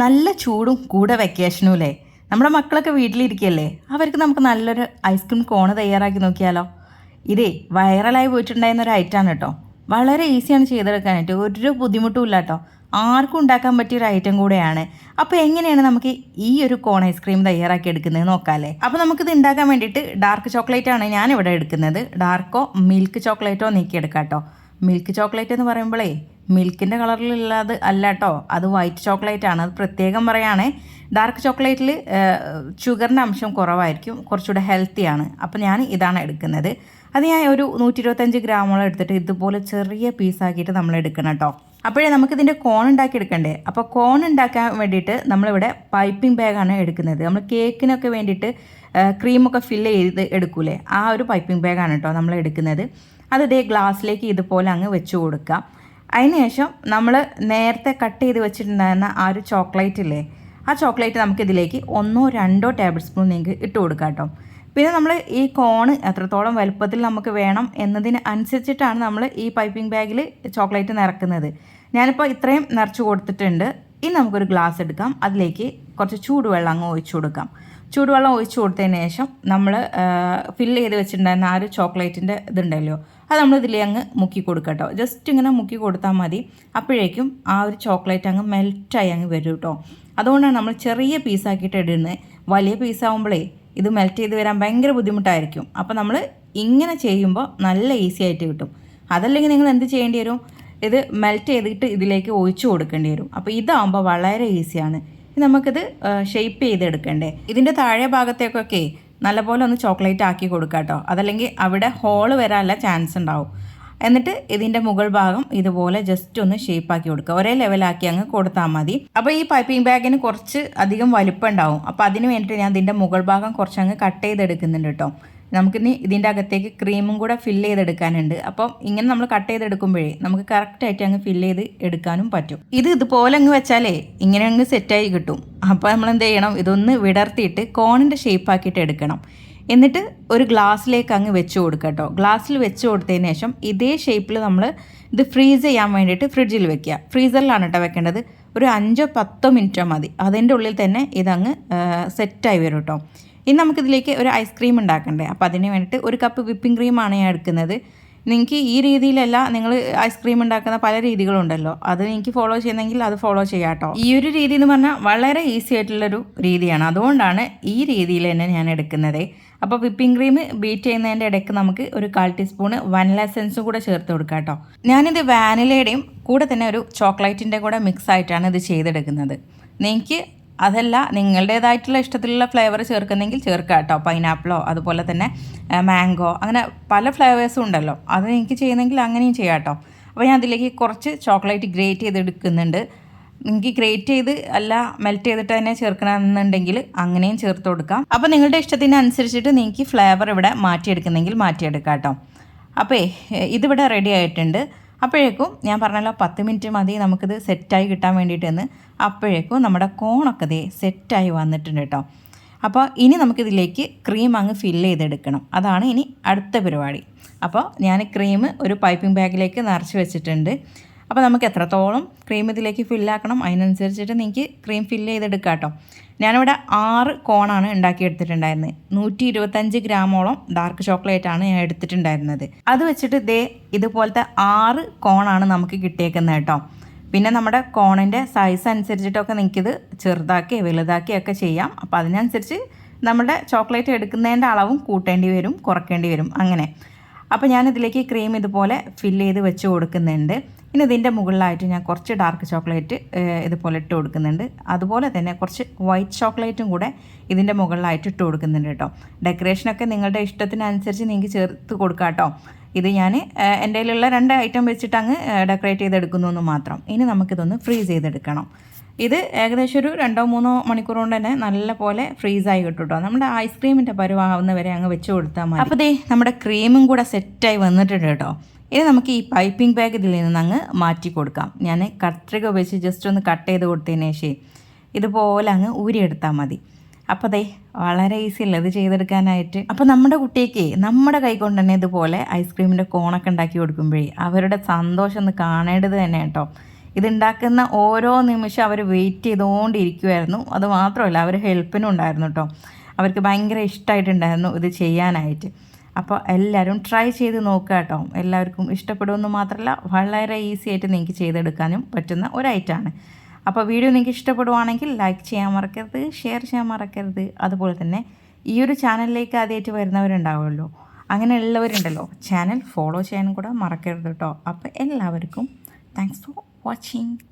നല്ല ചൂടും കൂടെ വെക്കേഷനും അല്ലേ? നമ്മുടെ മക്കളൊക്കെ വീട്ടിലിരിക്കുകയല്ലേ അവർക്ക് നമുക്ക് നല്ലൊരു ഐസ്ക്രീം കോണ് തയ്യാറാക്കി നോക്കിയാലോ? ഇതേ വൈറലായി പോയിട്ടുണ്ടായിരുന്ന ഒരു ഐറ്റമാണ് കേട്ടോ. വളരെ ഈസിയാണ് ചെയ്തെടുക്കാനായിട്ട്. ഒരു ബുദ്ധിമുട്ടും ഇല്ല കേട്ടോ. ആർക്കും ഉണ്ടാക്കാൻ പറ്റിയ ഒരു ഐറ്റം കൂടെയാണ്. അപ്പോൾ എങ്ങനെയാണ് നമുക്ക് ഈ ഒരു കോൺ ഐസ്ക്രീം തയ്യാറാക്കി എടുക്കുന്നത് നോക്കാമല്ലേ അപ്പോൾ നമുക്കിത് ഉണ്ടാക്കാൻ വേണ്ടിയിട്ട് ഡാർക്ക് ചോക്ലേറ്റ് ആണ് ഞാനിവിടെ എടുക്കുന്നത്. ഡാർക്കോ മിൽക്ക് ചോക്ലേറ്റോ നീക്കിയെടുക്കാം കേട്ടോ. മിൽക്ക് ചോക്ലേറ്റ് എന്ന് പറയുമ്പോഴേ മിൽക്കിന്റെ കളറിലുള്ളത് അല്ല കേട്ടോ അത് വൈറ്റ് ചോക്ലേറ്റ് ആണ്. അത് പ്രത്യേകം പറയുകയാണേ ഡാർക്ക് ചോക്ലേറ്റിൽ ഷുഗറിന്റെ അംശം കുറവായിരിക്കും കുറച്ചുകൂടെ ഹെൽത്തിയാണ് അപ്പോൾ ഞാൻ ഇതാണ് എടുക്കുന്നത്. അത് ഞാൻ ഒരു നൂറ്റി ഇരുപത്തഞ്ച് ഗ്രാമോളം എടുത്തിട്ട് ഇതുപോലെ ചെറിയ പീസാക്കിയിട്ട് നമ്മൾ എടുക്കണം കേട്ടോ. അപ്പോഴേ നമുക്കിതിന്റെ കോൺ ഉണ്ടാക്കി എടുക്കണ്ടേ? അപ്പോൾ കോൺ ഉണ്ടാക്കാൻ വേണ്ടിയിട്ട് നമ്മളിവിടെ പൈപ്പിംഗ് ബാഗാണ് എടുക്കുന്നത്. നമ്മൾ കേക്കിനൊക്കെ വേണ്ടിയിട്ട് ക്രീമൊക്കെ ഫില്ല് ചെയ്ത് എടുക്കൂലേ? ആ ഒരു പൈപ്പിംഗ് ബാഗാണ് കേട്ടോ നമ്മൾ എടുക്കുന്നത്. അത് ഇതേ ഗ്ലാസ്സിലേക്ക് ഇതുപോലെ അങ്ങ് വെച്ച് കൊടുക്കാം. അതിനുശേഷം നമ്മൾ നേരത്തെ കട്ട് ചെയ്ത് വെച്ചിട്ടുണ്ടായിരുന്ന ആ ഒരു ചോക്ലേറ്റ് ഇല്ലേ ആ ചോക്ലേറ്റ് നമുക്കിതിലേക്ക് ഒന്നോ രണ്ടോ ടേബിൾ സ്പൂൺ നിങ്ങൾക്ക് ഇട്ട് കൊടുക്കാം കേട്ടോ. പിന്നെ നമ്മൾ ഈ കോണ് എത്രത്തോളം വലുപ്പത്തിൽ നമുക്ക് വേണം എന്നതിന് അനുസരിച്ചിട്ടാണ് നമ്മൾ ഈ പൈപ്പിംഗ് ബാഗിൽ ചോക്ലേറ്റ് നിറക്കുന്നത്. ഞാനിപ്പോൾ ഇത്രയും നിറച്ച് കൊടുത്തിട്ടുണ്ട്. ഇനി നമുക്കൊരു ഗ്ലാസ് എടുക്കാം. അതിലേക്ക് കുറച്ച് ചൂടുവെള്ളം അങ്ങ് ഒഴിച്ചു കൊടുക്കാം. ചൂടുവെള്ളം ഒഴിച്ചു കൊടുത്തതിന് ശേഷം നമ്മൾ ഫില്ല് ചെയ്ത് വെച്ചിട്ടുണ്ടായിരുന്ന ആ ഒരു ചോക്ലേറ്റിന്റെ ഇതുണ്ടല്ലോ അത് നമ്മൾ ഇതിലേ അങ്ങ് മുക്കി കൊടുക്കട്ടോ. കേട്ടോ ജസ്റ്റ് ഇങ്ങനെ മുക്കി കൊടുത്താൽ മതി. അപ്പോഴേക്കും ആ ഒരു ചോക്ലേറ്റ് അങ്ങ് മെൽറ്റായി അങ്ങ് വരും കേട്ടോ. അതുകൊണ്ടാണ് നമ്മൾ ചെറിയ പീസാക്കിയിട്ട് ഇടുന്നത്. വലിയ പീസാവുമ്പോഴേ ഇത് മെൽറ്റ് ചെയ്ത് വരാൻ ഭയങ്കര ബുദ്ധിമുട്ടായിരിക്കും. അപ്പോൾ നമ്മൾ ഇങ്ങനെ ചെയ്യുമ്പോൾ നല്ല ഈസി ആയിട്ട് കിട്ടും. അതല്ലെങ്കിൽ നിങ്ങൾ എന്ത് ചെയ്യേണ്ടി വരും? ഇത് മെൽറ്റ് ചെയ്തിട്ട് ഇതിലേക്ക് ഒഴിച്ചു കൊടുക്കേണ്ടി വരും. അപ്പോൾ ഇതാകുമ്പോൾ വളരെ ഈസിയാണ് നമുക്കിത് ഷെയ്പ്പ് ചെയ്തെടുക്കണ്ടേ. ഇതിന്റെ താഴെ ഭാഗത്തേക്കൊക്കെ നല്ലപോലെ ഒന്ന് ചോക്ലേറ്റ് ആക്കി കൊടുക്കുക കേട്ടോ അതല്ലെങ്കിൽ അവിടെ ഹോൾ വരാനുള്ള ചാൻസ് ഉണ്ടാവും. എന്നിട്ട് ഇതിന്റെ മുകൾ ഭാഗം ഇതുപോലെ ജസ്റ്റ് ഒന്ന് ഷേപ്പാക്കി കൊടുക്കുക. ഒരേ ലെവലാക്കി അങ്ങ് കൊടുത്താൽ മതി. അപ്പോൾ ഈ പൈപ്പിംഗ് ബാഗിന് കുറച്ച് അധികം വലുപ്പം ഉണ്ടാവും. അപ്പോൾ അതിന് വേണ്ടിയിട്ട് ഞാൻ ഇതിന്റെ മുകൾ ഭാഗം കുറച്ച് അങ്ങ് കട്ട് ചെയ്തെടുക്കുന്നുണ്ട് കേട്ടോ നമുക്കിനി ഇതിന്റെ അകത്തേക്ക് ക്രീമും കൂടെ ഫില്ല് ചെയ്തെടുക്കാനുണ്ട്. അപ്പം ഇങ്ങനെ നമ്മൾ കട്ട് ചെയ്തെടുക്കുമ്പോഴേ നമുക്ക് കറക്റ്റായിട്ട് അങ്ങ് ഫില്ല് ചെയ്ത് എടുക്കാനും പറ്റും. ഇത് ഇതുപോലെ അങ്ങ് വെച്ചാലേ ഇങ്ങനെ അങ്ങ് സെറ്റായി കിട്ടും. അപ്പോൾ നമ്മൾ എന്ത് ചെയ്യണം? ഇതൊന്ന് വിടർത്തിയിട്ട് കോണിന്റെ ഷേപ്പാക്കിയിട്ട് എടുക്കണം. എന്നിട്ട് ഒരു ഗ്ലാസ്സിലേക്ക് അങ്ങ് വെച്ച് കൊടുക്കുക കേട്ടോ. ഗ്ലാസ്സിൽ വെച്ച് കൊടുത്തതിന് ശേഷം ഇതേ ഷേപ്പിൽ നമ്മൾ ഇത് ഫ്രീസ് ചെയ്യാൻ വേണ്ടിയിട്ട് ഫ്രിഡ്ജിൽ വെക്കുക. ഫ്രീസറിലാണ് കേട്ടോ വെക്കേണ്ടത്. ഒരു അഞ്ചോ പത്തോ മിനിറ്റോ മതി. അതിന്റെ ഉള്ളിൽ തന്നെ ഇതങ്ങ് സെറ്റായി വരും കേട്ടോ. ഇനി നമുക്കിതിലേക്ക് ഒരു ഐസ്ക്രീം ഉണ്ടാക്കണ്ടേ? അപ്പോൾ അതിന് വേണ്ടിയിട്ട് ഒരു കപ്പ് വിപ്പിംഗ് ക്രീമാണ് ഞാൻ എടുക്കുന്നത്. നിങ്ങൾക്ക് ഈ രീതിയിലല്ല നിങ്ങൾ ഐസ്ക്രീം ഉണ്ടാക്കുന്ന പല രീതികളുണ്ടല്ലോ. അത് എനിക്ക് ഫോളോ ചെയ്യുന്നെങ്കിൽ അത് ഫോളോ ചെയ്യാം കേട്ടോ. ഈ ഒരു രീതി എന്ന് പറഞ്ഞാൽ വളരെ ഈസി ആയിട്ടുള്ളൊരു രീതിയാണ്. അതുകൊണ്ടാണ് ഈ രീതിയിൽ തന്നെ ഞാൻ എടുക്കുന്നത്. അപ്പോൾ വിപ്പിംഗ് ക്രീം ബീറ്റ് ചെയ്യുന്നതിന്റെ ഇടയ്ക്ക് നമുക്ക് ഒരു കാൽ ടീസ്പൂൺ വനില എസൻസും കൂടെ ചേർത്ത് കൊടുക്കാം കേട്ടോ. ഞാനിത് വാനിലയുടെയും കൂടെ തന്നെ ഒരു ചോക്ലേറ്റിന്റെ കൂടെ മിക്സ് ആയിട്ടാണ് ഇത് ചെയ്തെടുക്കുന്നത്. നിങ്ങൾക്ക് അതല്ല നിങ്ങളുടേതായിട്ടുള്ള ഇഷ്ടത്തിലുള്ള ഫ്ലേവർ ചേർക്കുന്നെങ്കിൽ ചേർക്കുക കേട്ടോ പൈനാപ്പിളോ അതുപോലെ തന്നെ മാംഗോ അങ്ങനെ പല ഫ്ലേവേഴ്സും ഉണ്ടല്ലോ. അത് എനിക്ക് ചെയ്യുന്നെങ്കിൽ അങ്ങനെയും ചെയ്യാം കേട്ടോ അപ്പോൾ ഞാൻ അതിലേക്ക് കുറച്ച് ചോക്ലേറ്റ് ഗ്രേറ്റ് ചെയ്ത് ചെയ്തെടുക്കുന്നുണ്ട് നിങ്ങൾക്ക് ഗ്രേറ്റ് ചെയ്ത് അല്ല മെൽറ്റ് ചെയ്തിട്ട് തന്നെ ചേർക്കണമെന്നുണ്ടെങ്കിൽ അങ്ങനെയും ചേർത്ത് കൊടുക്കാം. അപ്പോൾ നിങ്ങളുടെ ഇഷ്ടത്തിനനുസരിച്ചിട്ട് നിങ്ങൾക്ക് ഫ്ലേവർ ഇവിടെ മാറ്റിയെടുക്കുന്നെങ്കിൽ മാറ്റിയെടുക്കാം കേട്ടോ അപ്പോൾ ഇതിവിടെ റെഡി ആയിട്ടുണ്ട്. അപ്പോഴേക്കും ഞാൻ പറഞ്ഞല്ലോ പത്ത് മിനിറ്റ് മതി നമുക്കിത് സെറ്റായി കിട്ടാൻ വേണ്ടിയിട്ടെന്ന്. അപ്പോഴേക്കും നമ്മുടെ കോണൊക്കെ ദേ സെറ്റായി വന്നിട്ടുണ്ട് കേട്ടോ. അപ്പോൾ ഇനി നമുക്കിതിലേക്ക് ക്രീം അങ്ങ് ഫില്ല് ചെയ്തെടുക്കണം. അതാണ് ഇനി അടുത്ത പരിപാടി. അപ്പോൾ ഞാൻ ക്രീം ഒരു പൈപ്പിംഗ് ബാഗിലേക്ക് നിറച്ച് വെച്ചിട്ടുണ്ട്. അപ്പോൾ നമുക്ക് എത്രത്തോളം ക്രീം ഇതിലേക്ക് ഫില്ലാക്കണം അതിനനുസരിച്ചിട്ട് നിങ്ങൾക്ക് ക്രീം ഫില്ല് ചെയ്തെടുക്കാം കേട്ടോ. ഞാനിവിടെ ആറ് കോണാണ് ഉണ്ടാക്കിയെടുത്തിട്ടുണ്ടായിരുന്നത് നൂറ്റി ഇരുപത്തഞ്ച് ഗ്രാമോളം ഡാർക്ക് ചോക്ലേറ്റ് ആണ് ഞാൻ എടുത്തിട്ടുണ്ടായിരുന്നത്. അത് വെച്ചിട്ട് ദേ ഇതുപോലത്തെ ആറ് കോണാണ് നമുക്ക് കിട്ടിയേക്കുന്നത് കേട്ടോ. പിന്നെ നമ്മുടെ കോണിന്റെ സൈസ് അനുസരിച്ചിട്ടൊക്കെ നിങ്ങൾക്കിത് ചെറുതാക്കി വലുതാക്കിയൊക്കെ ചെയ്യാം. അപ്പോൾ അതിനനുസരിച്ച് നമ്മുടെ ചോക്ലേറ്റ് എടുക്കുന്നതിന്റെ അളവും കൂട്ടേണ്ടി വരും കുറയ്ക്കേണ്ടി വരും അങ്ങനെ. അപ്പോൾ ഞാനിതിലേക്ക് ക്രീം ഇതുപോലെ ഫില്ല് ചെയ്ത് വെച്ച് കൊടുക്കുന്നുണ്ട്. ഇനി ഇതിന്റെ മുകളിലായിട്ട് ഞാൻ കുറച്ച് ഡാർക്ക് ചോക്ലേറ്റ് ഇതുപോലെ ഇട്ട് കൊടുക്കുന്നുണ്ട്. അതുപോലെ തന്നെ കുറച്ച് വൈറ്റ് ചോക്ലേറ്റും കൂടെ ഇതിന്റെ മുകളിലായിട്ട് ഇട്ട് കൊടുക്കുന്നുണ്ട് കേട്ടോ. ഡെക്കറേഷനൊക്കെ നിങ്ങളുടെ ഇഷ്ടത്തിനനുസരിച്ച് നിങ്ങൾക്ക് ചേർത്ത് കൊടുക്കാം കേട്ടോ ഇത് ഞാൻ എന്റെ കയ്യിലുള്ള രണ്ട് ഐറ്റം വെച്ചിട്ട് അങ്ങ് ഡെക്കറേറ്റ് ചെയ്തെടുക്കുന്നു എന്ന് മാത്രം. ഇനി നമുക്കിതൊന്ന് ഫ്രീസ് ചെയ്തെടുക്കണം. ഇത് ഏകദേശം ഒരു രണ്ടോ മൂന്നോ മണിക്കൂർ കൊണ്ട് തന്നെ നല്ല പോലെ ഫ്രീസായി കിട്ടും കേട്ടോ നമ്മുടെ ഐസ്ക്രീമിന്റെ പരുവാകുന്ന വരെ അങ്ങ് വെച്ച് കൊടുത്താൽ മതി. അപ്പോൾ ദേ നമ്മുടെ ക്രീമും കൂടെ സെറ്റായി വന്നിട്ടുണ്ട് കേട്ടോ. ഇനി നമുക്ക് ഈ പൈപ്പിംഗ് ബാഗ് ഇതിൽ നിന്ന് അങ്ങ് മാറ്റി കൊടുക്കാം. ഞാൻ കത്രിക ഉപയോഗിച്ച് ജസ്റ്റ് ഒന്ന് കട്ട് ചെയ്ത് കൊടുത്തതിന് ശേഷം ഇതുപോലെ അങ്ങ് ഊരിയെടുത്താൽ മതി. അപ്പോൾ അതെ വളരെ ഈസി അല്ലേ ഇത് ചെയ്തെടുക്കാനായിട്ട്? അപ്പോൾ നമ്മുടെ കുട്ടിക്ക് നമ്മുടെ കൈ കൊണ്ട് തന്നെ ഇതുപോലെ ഐസ്ക്രീമിന്റെ കോണൊക്കെ ഉണ്ടാക്കി കൊടുക്കുമ്പോഴേ അവരുടെ സന്തോഷം ഒന്ന് കാണേണ്ടത് തന്നെ കേട്ടോ. ഇതുണ്ടാക്കുന്ന ഓരോ നിമിഷം അവർ വെയിറ്റ് ചെയ്തുകൊണ്ടിരിക്കുമായിരുന്നു അത് മാത്രമല്ല അവർ ഹെൽപ്പിനും ഉണ്ടായിരുന്നു കേട്ടോ. അവർക്ക് ഭയങ്കര ഇഷ്ടമായിട്ടുണ്ടായിരുന്നു ഇത് ചെയ്യാനായിട്ട്. അപ്പോൾ എല്ലാവരും ട്രൈ ചെയ്ത് നോക്കുക കേട്ടോ. എല്ലാവർക്കും ഇഷ്ടപ്പെടുമെന്ന് മാത്രമല്ല വളരെ ഈസി ആയിട്ട് നിങ്ങൾക്ക് ചെയ്തെടുക്കാനും പറ്റുന്ന ഒരു ഐറ്റമാണ്. അപ്പോൾ വീഡിയോ നിങ്ങൾക്ക് ഇഷ്ടപ്പെടുവാണെങ്കിൽ ലൈക്ക് ചെയ്യാൻ മറക്കരുത് ഷെയർ ചെയ്യാൻ മറക്കരുത്. അതുപോലെ തന്നെ ഈ ഒരു ചാനലിലേക്ക് ആദ്യമായിട്ട് വരുന്നവരുണ്ടാവുമല്ലോ അങ്ങനെയുള്ളവരുണ്ടല്ലോ ചാനൽ ഫോളോ ചെയ്യാനും കൂടെ മറക്കരുത് കേട്ടോ. അപ്പോൾ എല്ലാവർക്കും താങ്ക്സ് ഫോർ watching.